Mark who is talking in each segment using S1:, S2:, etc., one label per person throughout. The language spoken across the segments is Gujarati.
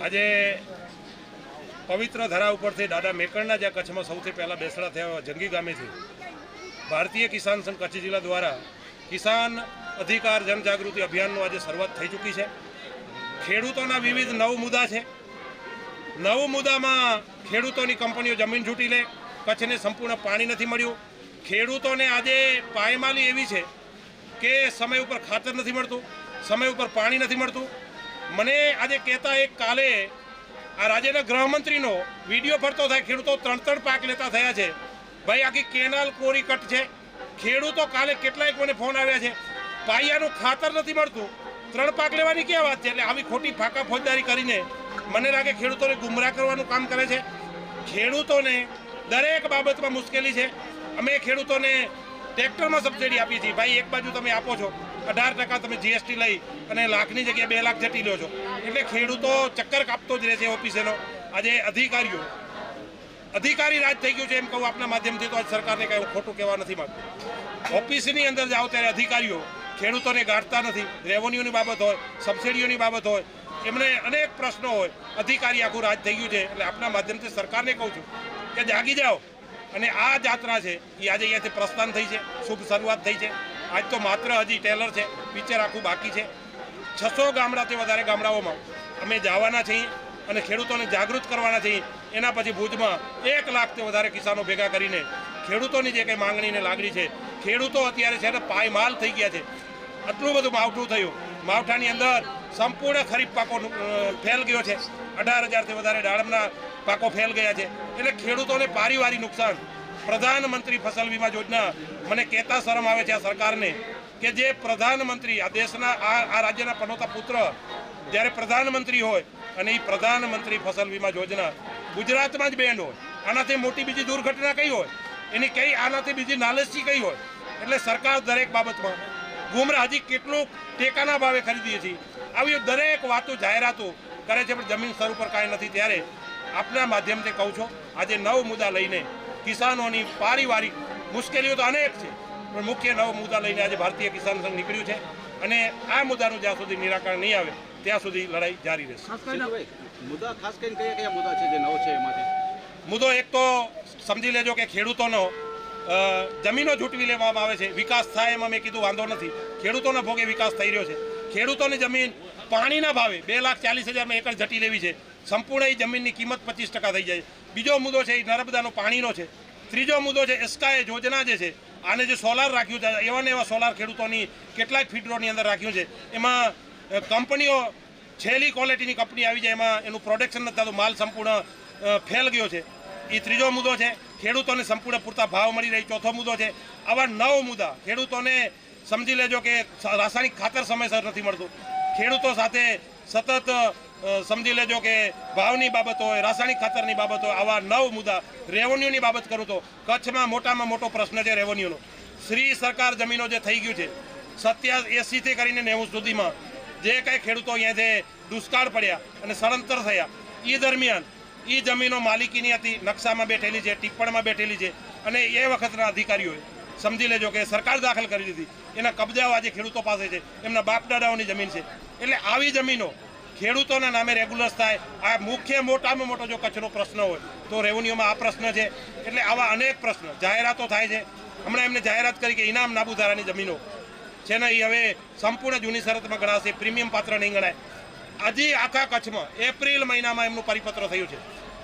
S1: આજે પવિત્ર ધરા ઉપરથી દાદા મેકણના જ્યાં કચ્છમાં સૌથી પહેલાં બેસડા થયા જંગી ગામેથી ભારતીય કિસાન સંઘ કચ્છ જિલ્લા દ્વારા કિસાન અધિકાર જનજાગૃતિ અભિયાનનું આજે શરૂઆત થઈ ચૂકી છે. ખેડૂતોના વિવિધ નવ મુદ્દા છે. નવ મુદ્દામાં ખેડૂતોની કંપનીઓ જમીન છૂટી લે, કચ્છને સંપૂર્ણ પાણી નથી મળ્યું. ખેડૂતોને આજે પાયમાલી એવી છે કે સમય ઉપર ખાતર નથી મળતું, સમય ઉપર પાણી નથી મળતું મને આજે કહેતા એક કાલે આ રાજ્યના ગૃહમંત્રીનો વીડિયો ફરતો થાય, ખેડૂતો ત્રણ ત્રણ પાક લેતા થયા છે. ભાઈ, આખી કેનાલ કોરી કટ છે. ખેડૂતો કાલે કેટલાય મને ફોન આવ્યા છે. પાયાનું ખાતર નથી મળતું. ત્રણ પાક લેવાની ક્યાં વાત છે? એટલે આવી ખોટી ફાકા ફોજદારી કરીને મને લાગે ખેડૂતોને ગુમરાહ કરવાનું કામ કરે છે. ખેડૂતોને દરેક બાબતમાં મુશ્કેલી છે. અમે ખેડૂતોને ટ્રેક્ટરમાં સબસિડી આપીએ છીએ. ભાઈ, એક બાજુ તમે આપો છો. અઢાર ટકા તમે જીએસટી લઈ અને લાખની જગ્યાએ બે લાખ જટી લો છો. એટલે ખેડૂતો ચક્કર કાપતો જ રહે છે ઓફિસેનો. આજે અધિકારીઓ, અધિકારી રાજ થઈ ગયું છે એમ કહું આપના માધ્યમથી, તો આજ સરકારને કાંઈ ખોટું કહેવા નથી માંગતો. ઓફિસની અંદર જાઓ ત્યારે અધિકારીઓ, ખેડૂતોને ગાંઠતા નથી. રેવન્યુની બાબત હોય, સબસિડીઓની બાબત હોય, એમને અનેક પ્રશ્નો હોય. અધિકારી આખું રાજ થઈ ગયું છે. એટલે આપના માધ્યમથી સરકારને કહું છું કે જાગી જાઓ. અને આ જાત્રા છે, એ આજે અહીંયાથી પ્રસ્થાન થઈ છે. શુભ શરૂઆત થઈ છે. આજ તો માત્ર હજી ટેલર છે, પિક્ચર આખું બાકી છે. છસો ગામડાથી વધારે ગામડાઓમાં અમે જવાના છીએ અને ખેડૂતોને જાગૃત કરવાના છીએ. એના પછી ભુજમાં એક લાખથી વધારે કિસાનો ભેગા કરીને ખેડૂતોની જે કંઈ માંગણીને લાગણી છે, ખેડૂતો અત્યારે છે ને પાયમાલ થઈ ગયા છે. આટલું બધું માવઠું થયું. માવઠાની અંદર સંપૂર્ણ ખરીફ પાકો ફેલ ગયો છે. અઢાર હજારથી વધારે દાડમના પાકો ફેલ ગયા છે. એટલે ખેડૂતોને પારિવારિક નુકસાન પ્રધાનમંત્રી ફસલ વીમા યોજના મને કહેતા શરમ આવે છે આ સરકારને કે જે પ્રધાનમંત્રી આ દેશના આ આ રાજ્યના પનોતા પુત્ર જ્યારે પ્રધાનમંત્રી હોય અને એ પ્રધાનમંત્રી ફસલ વીમા યોજના ગુજરાતમાં જ બેન્ડ હોય, આનાથી મોટી બીજી દુર્ઘટના કઈ હોય? એની કઈ આનાથી બીજી નાલેસી કઈ હોય? એટલે સરકાર દરેક બાબતમાં ગુમરાહ હજી કેટલું ટેકાના ભાવે ખરીદીએ છીએ. આવી દરેક વાતો જાહેરાતો કરે છે, પણ જમીન સ્તર ઉપર કાંઈ નથી. ત્યારે આપના માધ્યમથી કહું છું, આજે નવ મુદ્દા લઈને કિસાનોની પારિવારિક મુશ્કેલીઓ તો અનેક છે પણ મુખ્ય નવ મુદ્દા લઈને આજે ભારતીય કિસાન સંઘ નીકળ્યું છે અને આ મુદ્દાનું જ્યાં સુધી નિરાકરણ નહીં આવે ત્યાં સુધી લડાઈ જારી રહેશે.
S2: મુદ્દા ખાસ કરીને કયા કયા મુદ્દા છે જે નવ છે એમાંથી?
S1: મુદ્દો એક તો સમજી લેજો કે ખેડૂતોનો જમીનો ઝૂંટવી લેવામાં આવે છે વિકાસ થાય એમાં મેં કીધું વાંધો નથી. ખેડૂતોના ભોગે વિકાસ થઈ રહ્યો છે. ખેડૂતોની જમીન પાણીના ભાવે બે લાખ ચાલીસ હજારમાં એકર જટી લેવી છે. સંપૂર્ણ એ જમીનની કિંમત પચીસ ટકા થઈ જાય. બીજો મુદ્દો છે, એ નર્મદાનો પાણીનો છે. ત્રીજો મુદ્દો છે, એસ્કાએ યોજના જે છે, આને જે સોલાર રાખ્યું છે, એવા ને એવા સોલાર ખેડૂતોની કેટલાક ફીડરોની અંદર રાખ્યું છે. એમાં કંપનીઓ છેલ્લી ક્વોલિટીની કંપની આવી જાય, એમાં એનું પ્રોડક્શન નથી થતું, માલ સંપૂર્ણ ફેલ ગયો છે. એ ત્રીજો મુદ્દો છે, ખેડૂતોને સંપૂર્ણ પૂરતા ભાવ મળી રહી. ચોથો મુદ્દો છે, આવા નવ મુદ્દા, ખેડૂતોને સમજી લેજો કે રાસાયણિક ખાતર સમયસર નથી મળતું. ખેડૂતો સાથે સતત સમજી લેજો કે ભાવની બાબત હોય, રાસાયણિક ખાતરની બાબત હોય, આવા નવ મુદ્દા રેવન્યુની બાબત કરું તો કચ્છમાં મોટામાં મોટો પ્રશ્ન છે રેવન્યુનો. શ્રી સરકાર જમીનો જે થઈ ગયું છે સત્યા એસીથી કરીને નેવું સુધીમાં જે કાંઈ ખેડૂતો અહીંયાથી દુષ્કાળ પડ્યા અને સળંતર થયા એ દરમિયાન એ જમીનો માલિકીની હતી, નકશામાં બેઠેલી છે, ટિપ્પણમાં બેઠેલી છે અને એ વખતના અધિકારીઓએ સમજી લેજો કે સરકાર દાખલ કરી દીધી. એના કબજાઓ આજે ખેડૂતો પાસે છે, એમના બાપ દાદાઓની જમીન છે. એટલે આવી જમીનો ખેડૂતોના નામે રેગ્યુલર થાય. આ મુખ્ય મોટામાં મોટો જો કચ્છનો પ્રશ્ન હોય, તો રેવન્યુમાં આ પ્રશ્ન છે. એટલે આવા અનેક પ્રશ્ન જાહેરાતો થાય છે. હમણાં એમને જાહેરાત કરી કે ઇનામ નાબુધારાની જમીનો. છે ને એ હવે સંપૂર્ણ જૂની શરતમાં ગણાશે, પ્રીમિયમ પાત્ર નહીં ગણાય. હજી આખા કચ્છમાં એપ્રિલ મહિનામાં એમનું પરિપત્ર થયું છે.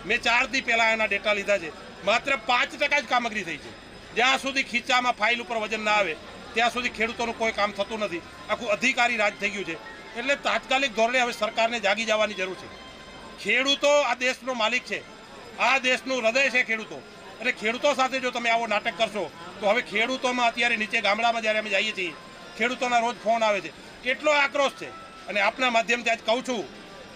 S1: મેં ચાર દી પહેલાં એના ડેટા લીધા છે. માત્ર પાંચ ટકા જ કામગીરી થઈ છે. જ્યાં સુધી ખીચામાં ફાઇલ ઉપર વજન ના આવે, ત્યાં સુધી ખેડૂતોનું કોઈ કામ થતું નથી. આખું અધિકારી રાજ થઈ ગયું છે. એટલે તાત્કાલિક ધોરણે હવે સરકારને જાગી જવાની જરૂર છે. ખેડૂતો આ દેશનો માલિક છે. આ દેશનું હૃદય છે ખેડૂતો. એટલે ખેડૂતો સાથે જો તમે આવો નાટક કરશો, તો હવે ખેડૂતોમાં અત્યારે નીચે ગામડામાં જ્યારે અમે જઈએ છીએ, ખેડૂતોના રોજ ફોન આવે છે. એટલો આક્રોશ છે. અને આપના માધ્યમથી આજ કહું છું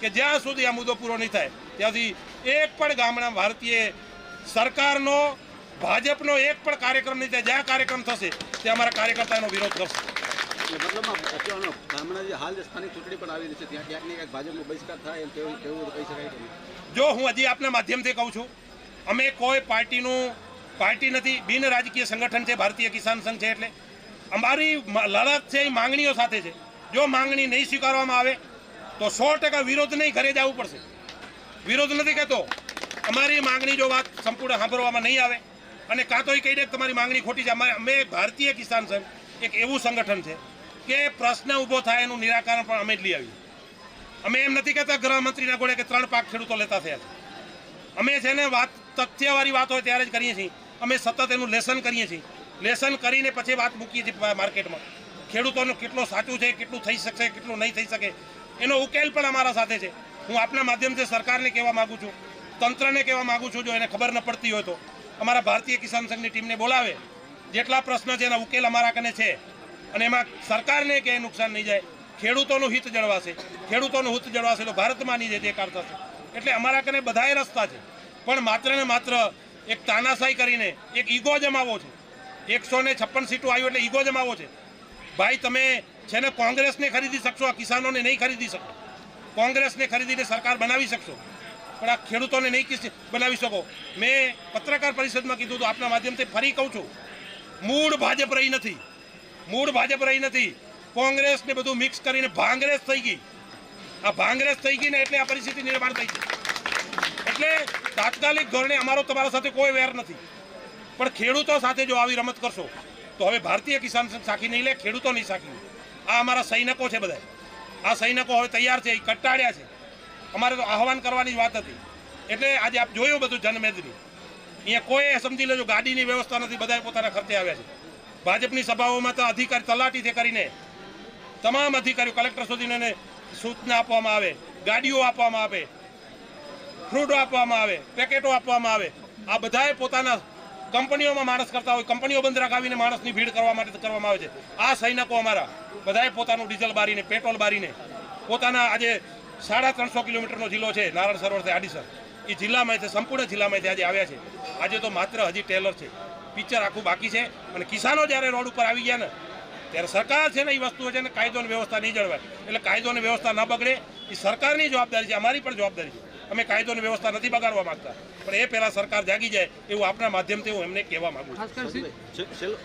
S1: કે જ્યાં સુધી આ મુદ્દો પૂરો નહીં થાય ત્યાં સુધી એક પણ ગામડા ભારતીય સરકારનો, ભાજપનો એક પણ કાર્યક્રમ નહીં થાય, જ્યાં કાર્યક્રમ થશે, ત્યાં અમારા કાર્યકર્તાનો વિરોધ કરશે.
S2: એટલે મતલબમાં ગામડા જે સ્થાનિક ચૂંટણી પણ આવી રહી છે, ત્યાં
S1: જો હું હજી આપના માધ્યમથી કહું છું, અમે કોઈ પાર્ટીનું પાર્ટી નથી, બિન રાજકીય સંગઠન છે, ભારતીય કિસાન સંઘ છે એટલે. અમારી લડત છે, એ માંગણીઓ સાથે છે. જો માંગણી નહીં સ્વીકારવામાં આવે, તો સો ટકા વિરોધ નહીં ઘરે જવું પડશે. વિરોધ નથી કહેતો. અમારી માંગણી જો વાત સંપૂર્ણ સાંભળવામાં નહીં આવે, અને કાં તો એ કહી દે તમારી માંગણી ખોટી છે. અમે ભારતીય કિસાન સંઘ એક એવું સંગઠન છે કે પ્રશ્ન ઊભો થાય એનું નિરાકરણ પણ અમે જ લઈ આવ્યું. અમે એમ નથી કહેતા ગૃહમંત્રીના ગોળે કે ત્રણ પાક ખેડૂતો લેતા થયા છે. અમે છે ને વાત, તથ્યવાળી વાત હોય ત્યારે જ કરીએ છીએ. અમે સતત એનું લેસન કરીએ છીએ. લેસન કરીને પછી વાત મૂકીએ છીએ માર્કેટમાં. ખેડૂતોનું કેટલું સાચું છે, કેટલું થઈ શકશે, કેટલું નહીં થઈ શકે, એનો ઉકેલ પણ અમારા સાથે છે. હું આપના માધ્યમથી સરકારને કહેવા માગું છું, તંત્રને કહેવા માગું છું, જો એને ખબર ન પડતી હોય તો. અમારા ભારતીય કિસાન સંઘની ટીમને બોલાવે. જેટલા પ્રશ્ન છે એના ઉકેલ અમારા કને છે. અને એમાં સરકારને કે નુકસાન નહીં જાય. ખેડૂતોનું હિત જળવાશે. ખેડૂતોનું હિત જળવાશે તો ભારતમાં નહીં જે કાર થશે. એટલે અમારા કને બધાય રસ્તા છે. પણ માત્ર ને માત્ર એક તાનાશાહી કરીને એક ઈગો જમાવો છે. એકસો ને છપ્પન સીટો આવ્યું એટલે ઈગો જમાવો છે. ભાઈ, તમે છે ને કોંગ્રેસને ખરીદી શકશો, આ કિસાનોને નહીં ખરીદી શકો. કોંગ્રેસને ખરીદીને સરકાર બનાવી શકશો. પણ આ ખેડૂતોને નહીં બનાવી શકો. મેં પત્રકાર પરિષદમાં કીધું હતું, આપના માધ્યમથી ફરી કહું છું. મૂળ ભાજપ રહી નથી. મૂળ ભાજપ રહી નથી. કોંગ્રેસ ને બધું મિક્સ કરીને ભાંગરેસ થઈ ગઈ. આ ભાંગરેસ થઈ ગઈ ને એટલે આ પરિસ્થિતિ નિર્માણ થઈ છે એટલે તાત્કાલિક ધોરણે અમારો તમારા સાથે કોઈ વેર નથી. પણ ખેડૂતો સાથે જો આવી રમત કરશો, તો હવે ભારતીય કિસાન સાખી નહીં લે, ખેડૂતો નહીં સાખી આ અમારા સૈનિકો છે બધા આ સૈનિકો હવે તૈયાર છે, એ કંટાળ્યા છે. અમારે તો આહવાન કરવાની વાત હતી. એટલે આજે આપ જોયું બધું જનમેદની. અહીંયા કોઈ સમજી લેજો, ગાડીની વ્યવસ્થા નથી બધા પોતાના ખર્ચે આવ્યા છે. ભાજપની સભાઓમાં તો અધિકારી તલાટીથી કરીને તમામ અધિકારીઓ, કલેક્ટર સુધીને સૂચના આપવામાં આવે, ગાડીઓ આપવામાં આવે, ફ્રૂટો આપવામાં આવે, પેકેટો આપવામાં આવે. આ બધાએ પોતાના કંપનીઓમાં માણસ કરતા હોય, કંપનીઓ બંધ રાખાવીને માણસની ભીડ કરવા માટે કરવામાં આવે છે. આ સૈનિકો અમારા. બધાએ પોતાનું ડીઝલ બારીને, પેટ્રોલ બારીને, પોતાના આજે સાડા ત્રણસો કિલોમીટરનો જિલ્લો છે, નારાયણ સરોવરથી આડીસર એ જિલ્લામાંથી સંપૂર્ણ જિલ્લામાંથી આજે આવ્યા છે. આજે તો માત્ર હજી ટેલર છે. પિક્ચર આખું બાકી છે. અને કિસાનો જ્યારે રોડ ઉપર આવી ગયા ને ત્યારે સરકાર છે ને એ વસ્તુઓ છે ને કાયદો અને વ્યવસ્થા નહીં જળવાય. એટલે કાયદો અને વ્યવસ્થા ન બગડે. એ સરકારની જવાબદારી છે અમારી પણ જવાબદારી છે. અમે કાયદો અને વ્યવસ્થા નથી બગાડવા માંગતા. પણ એ પહેલાં સરકાર જાગી જાય એવું આપણા માધ્યમથી હું એમને કહેવા માગું છું.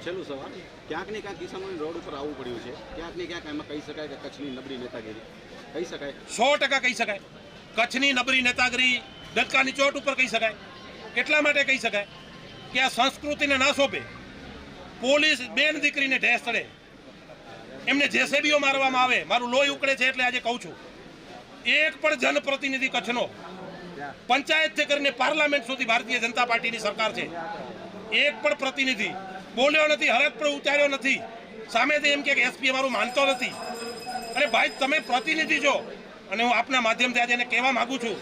S2: છેલ્લું સવાલ. ક્યાંક ને ક્યાંક કિસાનોને રોડ ઉપર આવવું પડ્યું છે. ક્યાંક ને ક્યાંક એમાં કહી શકાય કે કચ્છની નબળી નેતાગીરી. કહી શકાય.
S1: સો ટકા કહી શકાય. કચ્છની નબળી નેતાગીરી ડંકાની ચોટ ઉપર કહી શકાય. કેટલા માટે કહી શકાય? કે આ સંસ્કૃતિને ના સોંપે. પોલીસ બેન દીકરીને ઢેસ ચડે એમને જેસેબીઓ મારવામાં આવે. મારું લોહી ઉકળે છે એટલે આજે કહું છું. એક પણ જનપ્રતિનિધિ કચ્છનો પંચાયતથી કરીને પાર્લામેન્ટ સુધી ભારતીય જનતા પાર્ટીની સરકાર છે. એક પણ પ્રતિનિધિ બોલ્યો નથી હરક પણ ઉતાર્યો નથી. સામેથી એમ કે એસપી અમારું માનતો નથી. અને ભાઈ, તમે પ્રતિનિધિ છો. અને હું આપના માધ્યમથી આજે એને કહેવા માગું છું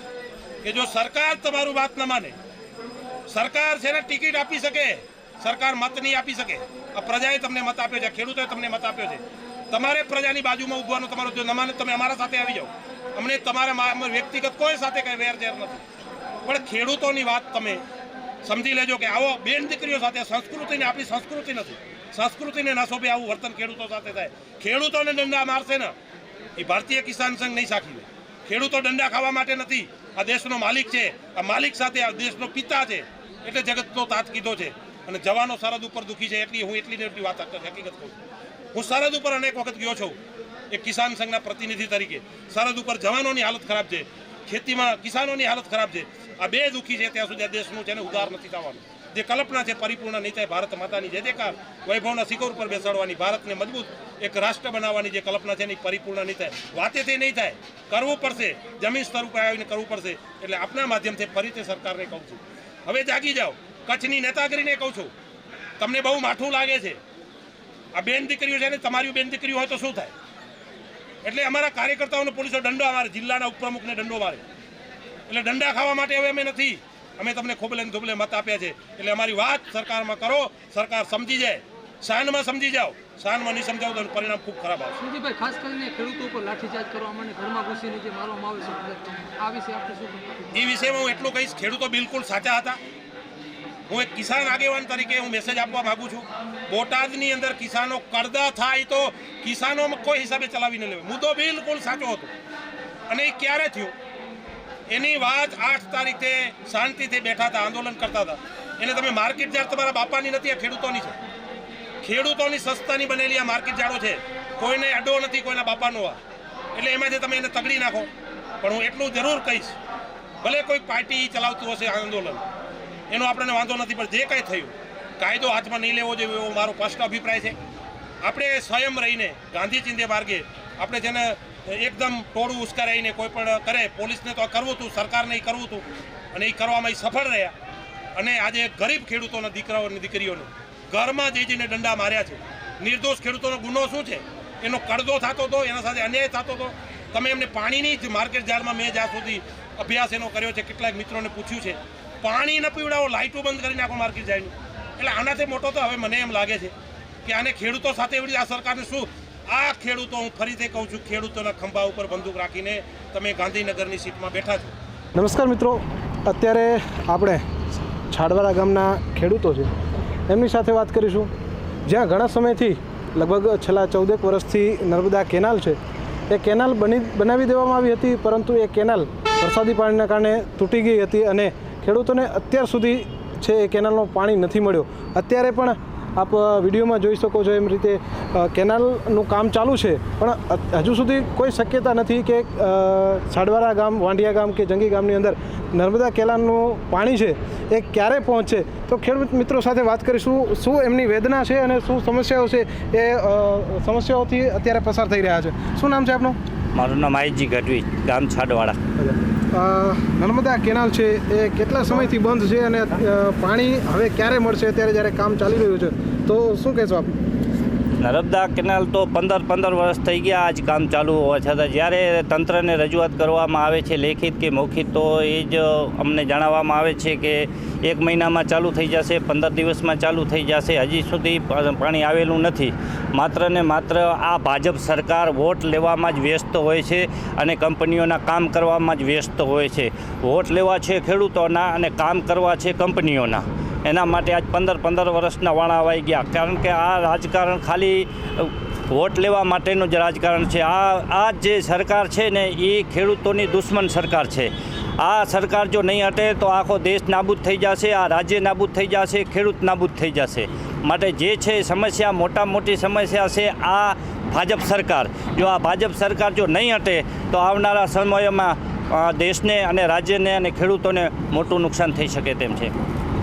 S1: કે જો સરકાર તમારું વાત ન માને સરકાર છે ને ટિકિટ આપી શકે. સરકાર મત નહીં આપી શકે. પ્રજાએ તમને મત આપ્યો છે ખેડૂતોએ તમને મત આપ્યો છે. તમારે પ્રજાની બાજુમાં ઉભવાનું તમારો જો નમાને તમે અમારા સાથે આવી જાઓ. અમને તમારા વ્યક્તિગત કોઈ સાથે કંઈ વેર ઝેર નથી. પણ ખેડૂતોની વાત તમે સમજી લેજો કે આવો બેન દીકરીઓ સાથે સંસ્કૃતિને આપણી સંસ્કૃતિ નથી. સંસ્કૃતિને ના શોભે આવું વર્તન ખેડૂતો સાથે થાય. ખેડૂતોને દંડા મારશે ને, એ ભારતીય કિસાન સંઘ નહીં સાખી ખેડૂતો દંડા ખાવા માટે નથી. આ દેશનો માલિક છે. આ માલિક સાથે આ દેશનો પિતા છે. એટલે જગતનો તાત કીધો છે. અને જવાનો સરહદ ઉપર દુઃખી છે, એટલી હું એટલી એટલી વાત હકીકત કહું હું સરહદ ઉપર અનેક વખત ગયો છું એક કિસાન સંઘના પ્રતિનિધિ તરીકે. સરહદ ઉપર જવાનોની હાલત ખરાબ છે, ખેતીમાં કિસાનોની હાલત ખરાબ છે. આ બે દુઃખી છે, ત્યાં સુધી આ દેશનું છે ને ઉધાર નથી થવાનું. જે કલ્પના છે, પરિપૂર્ણ નહીં ભારત માતાની જે દેકાર વૈભવના શિખર ઉપર બેસાડવાની, ભારતને મજબૂત એક રાષ્ટ્ર બનાવવાની જે કલ્પના છે એની પરિપૂર્ણ નહીં થાય વાતેથી નહીં થાય, કરવું પડશે, જમીન સ્તર ઉપર આવીને કરવું પડશે, એટલે આપના માધ્યમથી ફરીથી સરકારને કહું છું. હવે જાગી જાઓ. કચ્છની નેતાગીરીને કહું છું. તમને બહુ માઠું લાગે છે. આ બેન દીકરીઓ છે ને, તમારી બેન દીકરીઓ હોય તો શું થાય? એટલે અમારા કાર્યકર્તાઓને પોલીસો દંડો અમારે જિલ્લાના ઉપપ્રમુખને દંડો મારે એટલે દંડા ખાવા માટે હવે અમે નથી. અમે તમને ખોબલે ને ધોબલે મત આપ્યા છે. એટલે અમારી વાત સરકારમાં કરો. સરકાર સમજી જાય. શાનમાં સમજી જાઓ. શાનમાં નહીં સમજાવો તો પરિણામ ખૂબ ખરાબ આવશે.
S3: સુધીભાઈ ખાસ કરીને ખેડૂતો ઉપર લાઠીચાર્જ કરવામાં અને ઘરમાં ઘૂસીને જે મારવામાં આવે છે આ વિશે આપણે શું
S1: એ વિષયમાં હું એટલું કહીશ ખેડૂતો બિલકુલ સાચા હતા. હું એક કિસાન આગેવાન તરીકે હું મેસેજ આપવા માગું છું. બોટાદની અંદર કિસાનો કરદા થાય તો કિસાનો કોઈ હિસાબે ચલાવીને લેવે મુદ્દો બિલકુલ સાચો હતો. અને એ ક્યારે થયું? એની વાત આઠ તારીખે શાંતિથી બેઠા હતા આંદોલન કરતા હતા. એને તમે માર્કેટ જાર તમારા બાપાની નથી આ ખેડૂતોની છે. ખેડૂતોની સસ્તાની બનેલી આ માર્કેટ જાડો છે. કોઈને અડો નથી, કોઈના બાપાનો આ. એટલે એમાંથી તમે એને તગડી નાખો. પણ હું એટલું જરૂર કહીશ, ભલે કોઈ પાર્ટી ચલાવતું હશે આંદોલન, એનો આપણને વાંધો નથી, પણ જે કાંઈ થયું, કાયદો હાથમાં નહીં લેવો જોઈએ એવો મારો સ્પષ્ટ અભિપ્રાય છે. આપણે સ્વયં રહીને, ગાંધી ચિંધ્ય માર્ગે, આપણે જેને એકદમ ટોળું ઉશ્કેરાઈને કોઈ પણ કરે, પોલીસને તો કરવું હતું, સરકારને એ કરવું હતું, અને એ કરવામાં એ સફળ રહ્યા. અને આજે ગરીબ ખેડૂતોના દીકરાઓ અને દીકરીઓને ઘરમાં જઈ જઈને દંડા માર્યા છે. નિર્દોષ ખેડૂતોનો ગુનો શું છે? એનો કડદો થતો હતો એના સાથે અન્યાય થતો હતો તમે એમને પાણીની જ માર્કેટ જારમાં મેં જ્યાં સુધી અભ્યાસ એનો કર્યો છે, કેટલાક મિત્રોને પૂછ્યું છે, પાણી ન પીવડાવો, લાઇટો બંધ કરીને આખો માર્કેટ જાય એટલે આનાથી મોટો તો હવે મને એમ લાગે છે કે આને ખેડૂતો સાથે એવડી આ સરકારને શું? આ ખેડૂતો હું ફરીથી કહું છું, ખેડૂતોના ખંભા ઉપર બંદૂક રાખીને તમે ગાંધીનગરની સીટમાં બેઠા છો.
S4: નમસ્કાર મિત્રો. અત્યારે આપણે છાડવાડા ગામના ખેડૂતો છે. એમની સાથે વાત કરીશું. જ્યાં ઘણા સમયથી, લગભગ છેલ્લા ચૌદેક વર્ષથી નર્મદા કેનાલ છે. એ કેનાલ બની, બનાવી દેવામાં આવી હતી, પરંતુ એ કેનાલ વરસાદી પાણીના કારણે તૂટી ગઈ હતી અને ખેડૂતોને અત્યાર સુધી છે એ કેનાલનું પાણી નથી મળ્યો. અત્યારે પણ આપ વિડીયોમાં જોઈ શકો છો એમ રીતે કેનાલનું કામ ચાલુ છે. પણ હજુ સુધી કોઈ શક્યતા નથી કે સાડવારા ગામ વાંડિયા ગામ કે જંગી ગામની અંદર નર્મદા કેનાલનું પાણી છે એ ક્યારે પહોંચશે તો ખેડૂત મિત્રો સાથે વાત કરીશું શું એમની વેદના છે અને શું સમસ્યાઓ છે એ સમસ્યાઓથી અત્યારે પસાર થઈ રહ્યા છે. શું નામ છે આપનું?
S5: મારું નામ આઈજી ગઢવી ગામ છાડવાડા
S4: અ, નર્મદા કેનાલ છે એ કેટલા સમયથી બંધ છે અને પાણી હવે ક્યારે મળશે અત્યારે જ્યારે કામ ચાલી રહ્યું છે? તો શું કહેશો આપ?
S5: નર્મદા કેનાલ તો પંદર પંદર વર્ષ થઈ ગયા આજ કામ ચાલુ હોવા છતાં જ્યારે તંત્રને રજૂઆત કરવામાં આવે છે લેખિત કે મૌખિત, તો એ જ અમને જણાવવામાં આવે છે કે એક મહિનામાં ચાલુ થઈ જશે, પંદર દિવસમાં ચાલુ થઈ જશે. હજી સુધી પાણી આવેલું નથી. માત્ર ને માત્ર આ ભાજપ સરકાર વોટ લેવામાં જ વ્યસ્ત હોય છે અને કંપનીઓના કામ કરવામાં જ વ્યસ્ત હોય છે. વોટ લેવા છે ખેડૂતોના અને કામ કરવા છે કંપનીઓના. એના માટે આજ પંદર પંદર વર્ષના વાણા વાળા ગયા. કારણ કે આ રાજકારણ ખાલી વોટ લેવા માટેનું જ રાજકારણ છે. આ આ જે સરકાર છે ને, એ ખેડૂતોની દુશ્મન સરકાર છે. આ સરકાર જો નહીં હટે તો આખો દેશ નાબૂદ થઈ જશે, આ રાજ્ય નાબૂદ થઈ જશે, ખેડૂત નાબૂદ થઈ જશે. માટે જે છે સમસ્યા, મોટા મોટી સમસ્યા છે આ ભાજપ સરકાર. જો આ ભાજપ સરકાર જો નહીં હટે તો આવનારા સમયમાં દેશને અને રાજ્યને અને ખેડૂતોને મોટું નુકસાન થઈ શકે તેમ છે.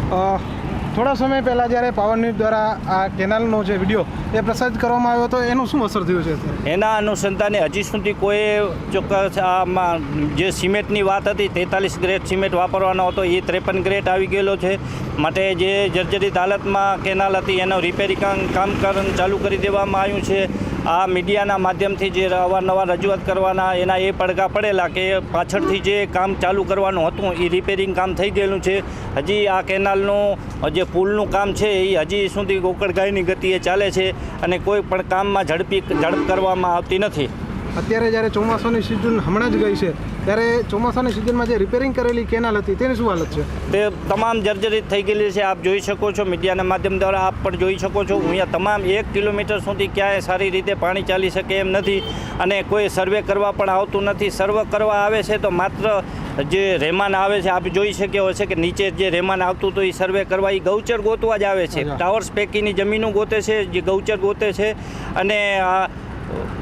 S4: થોડા સમય પહેલાં જ્યારે પાવર ન્યૂઝ દ્વારા આ કેનાલનો જે વીડિયો એ પ્રસારિત કરવામાં આવ્યો હતો, એનું શું અસર થયું છે
S5: એના અનુસંધાને હજી સુધી કોઈ ચોક્કસ આમાં જે સિમેન્ટની વાત હતી, તેતાલીસ ગ્રેડ સિમેન્ટ વાપરવાનો હતો, એ ત્રેપન ગ્રેડ આવી ગયેલો છે. માટે જે જર્જરિત હાલતમાં કેનાલ હતી, એનો રિપેરિંગ કામ ચાલુ કરી દેવામાં આવ્યું છે. આ મીડિયાના માધ્યમથી જે અવારનવાર રજૂઆત કરવાના એના એ પડઘા પડેલા કે પાછળથી જે કામ ચાલુ કરવાનું હતું એ રિપેરિંગ કામ થઈ ગયેલું છે. હજી આ કેનાલનું, જે પુલનું કામ છે એ હજી સુધી ગોકળગાયની ગતિએ ચાલે છે અને કોઈ પણ કામમાં ઝડપી, ઝડપ કરવામાં આવતી નથી.
S4: અત્યારે જ્યારે ચોમાસાની સિઝન હમણાં જ ગઈ છે ત્યારે ચોમાસાની સિઝનમાં જે રિપેરિંગ કરેલી કેનાલ હતી તેની શું હાલત છે?
S5: તે તમામ જર્જરિત થઈ ગયેલી છે આપ જોઈ શકો છો મીડિયાના માધ્યમ દ્વારા આપ પણ જોઈ શકો છો અહીંયા તમામ એક કિલોમીટર સુધી ક્યાંય સારી રીતે પાણી ચાલી શકે એમ નથી અને કોઈ સર્વે કરવા પણ આવતું નથી. સર્વે કરવા આવે છે તો માત્ર જે રહેમાન આવે છે આપ જોઈ શક્યો હશે કે નીચે જે રહેમાન આવતું હતું એ સર્વે કરવા એ ગૌચર ગોતવા જ આવે છે. ટાવર્સ પૈકીની જમીનો ગોતે છે જે ગૌચર ગોતે છે અને આ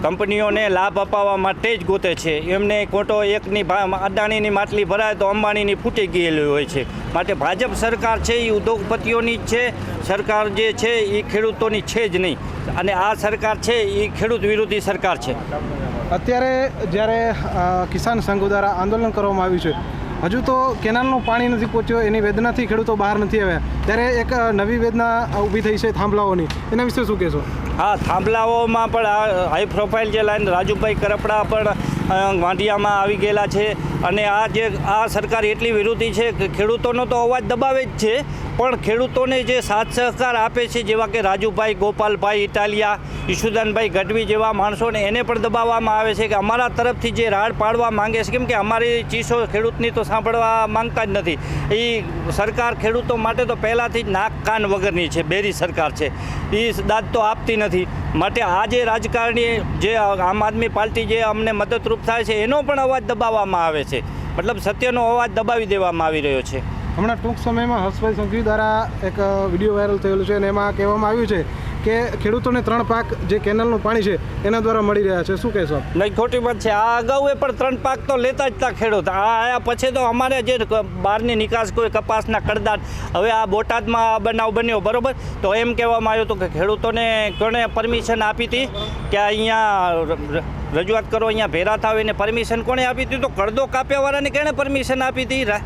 S5: કંપનીઓને લાભ અપાવવા માટે જ ગોતે છે. એમને ખોટો એકની અદાણીની માટલી ભરાય તો અંબાણીની ફૂટી ગયેલી હોય છે. માટે ભાજપ સરકાર છે એ ઉદ્યોગપતિઓની જ છે. સરકાર જે છે એ ખેડૂતોની છે જ નહીં. અને આ સરકાર છે એ ખેડૂત વિરોધી સરકાર છે.
S4: અત્યારે જ્યારે કિસાન સંઘ દ્વારા આંદોલન કરવામાં આવ્યું છે હજુ તો કેનાલનું પાણી નથી પહોંચ્યો, એની વેદનાથી ખેડૂતો બહાર નથી આવ્યા. ત્યારે એક નવી વેદના ઊભી થઈ છે થાંભલાઓની. એના વિશે શું કહેશો?
S5: હા, થાંભલાઓમાં પણ હાઈ પ્રોફાઇલ જે લાઈન રાજુભાઈ કરપડા પણ વાંઢિયામાં આવી ગયેલા છે અને આ જે આ સરકાર એટલી વિરોધી છે કે ખેડૂતોનો તો અવાજ દબાવે જ છે, પણ ખેડૂતોને જે સાથ સહકાર આપે છે, જેવા કે રાજુભાઈ, ગોપાલભાઈ, ઇટાલિયા, ઈશુદાનભાઈ ગઢવી જેવા માણસોને એને પણ દબાવવામાં આવે છે કે અમારા તરફથી જે રાડ પાડવા માંગે છે, કેમ કે અમારી ચીસો ખેડૂતની તો સાંભળવા માંગતા જ નથી. એ સરકાર ખેડૂતો માટે તો પહેલાંથી જ નાક કાન વગરની છે, બેરી સરકાર છે. એ દાદ તો આપતી નથી. માટે આ જે રાજકારણી, જે આમ આદમી પાર્ટી જે અમને મદદરૂપ થાય છે, એનો પણ અવાજ દબાવવામાં આવે છે. મતલબ સત્યનો અવાજ દબાવી દેવામાં આવી રહ્યો છે.
S4: હમણાં ટૂંક સમયમાં હર્ષભાઈ સંઘવી દ્વારા એક વીડિયો વાયરલ થયેલું છે અને એમાં કહેવામાં આવ્યું છે કે ખેડૂતોને ત્રણ પાક જે કેનાલનું પાણી છે એના દ્વારા મળી રહ્યા છે. શું કહેશો
S5: નહીં ખોટી વાત છે. આ અગાઉ એ પણ ત્રણ પાક તો લેતા જ હતા ખેડૂત. આ આયા પછી તો અમારે જે બહારની નિકાસ કોઈ કપાસના કડદાટ હવે આ બોટાદમાં આ બનાવ બન્યો બરોબર? તો એમ કહેવામાં આવ્યું હતું કે ખેડૂતોને કોણે પરમિશન આપી હતી કે અહીંયા રજૂઆત કરો અહીંયા ભેરા થાવ એને પરમિશન કોણે આપી હતી? તો કડદો કાપ્યાવાળાને કેણે પરમિશન આપી હતી?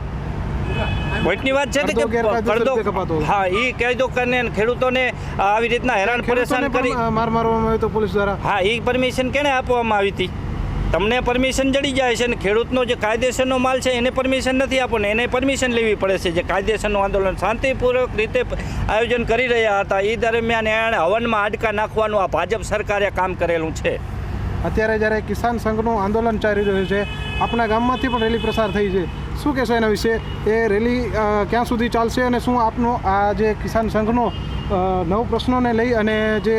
S5: પોઈન્ટની વાત છે કે કડદો. હા એ કાયદો કરીને ખેડૂતોને આવી રીતના હેરાન પરેશાન કરી.
S4: માર મારવામાં આવ્યો તો પોલીસ દ્વારા?
S5: હા એ પરમિશન કેને આપવામાં આવી હતી? તમને પરમિશન જડી જાય છે ને ખેડૂતનો જે કાયદેસરનો માલ છે એને પરમિશન નથી આપવું એને પરમિશન લેવી પડે છે. જે કાયદેસરનું આંદોલન શાંતિપૂર્વક રીતે આયોજન કરી રહ્યા હતા એ દરમિયાન એણે હવનમાં હાડકા નાખવાનું આ ભાજપ સરકારે કામ કરેલું છે.
S4: અત્યારે જ્યારે કિસાન સંઘનું આંદોલન ચાલી રહ્યું છે આપણા ગામમાંથી પણ રેલી પ્રસાર થઈ છે. શું કહેશો એના વિશે? એ રેલી ક્યાં સુધી ચાલશે અને શું આપનો આ જે કિસાન સંઘનો નવ પ્રશ્નોને લઈ અને જે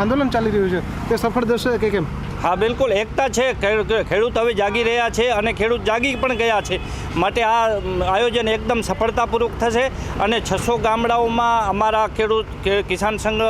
S4: આંદોલન ચાલી રહ્યું છે, તે સફળ થશે કે કેમ?
S5: હા, બિલકુલ. એકતા છે. ખેડૂત હવે જાગી રહ્યા છે અને ખેડૂત જાગી પણ ગયા છે. માટે આ આયોજન એકદમ સફળતાપૂર્વક થશે અને છસો ગામડાઓમાં અમારા ખેડૂત કિસાન સંઘ